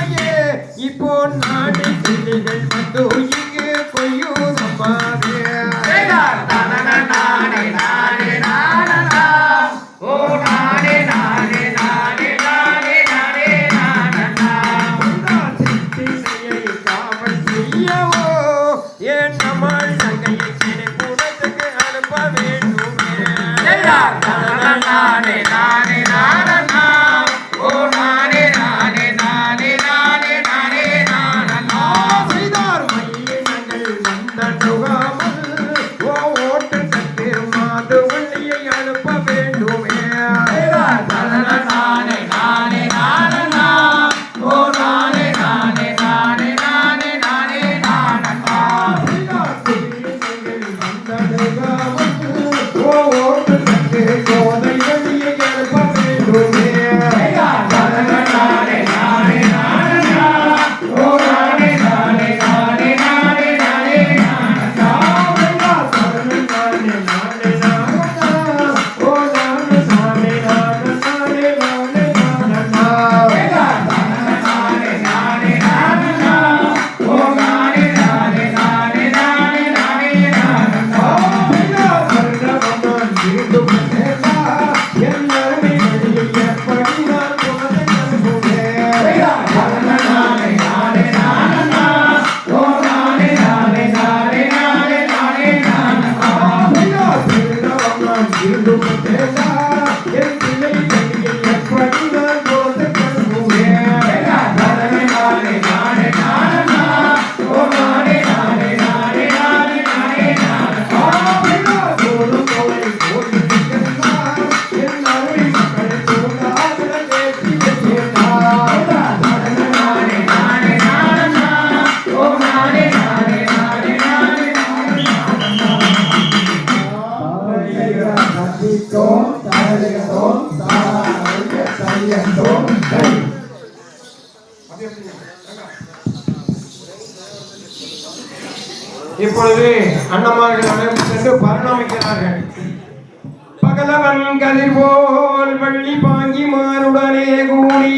ತಾಯೇ இப்போ ನಾಡಿ ಸಿಲಿಗಲ್ ಮತ್ತು ಹೀಗೆ ಕೊಯ್ಯು ನಮ್ಮದೇ நானே Yoga bandido, இப்பொழுது அண்ணமார்கள் அனைவரும் சென்று பரிணமிக்கிறார்கள். பகலவன் கதிர் போல் வள்ளி பாங்கி மாறுடனே கூடி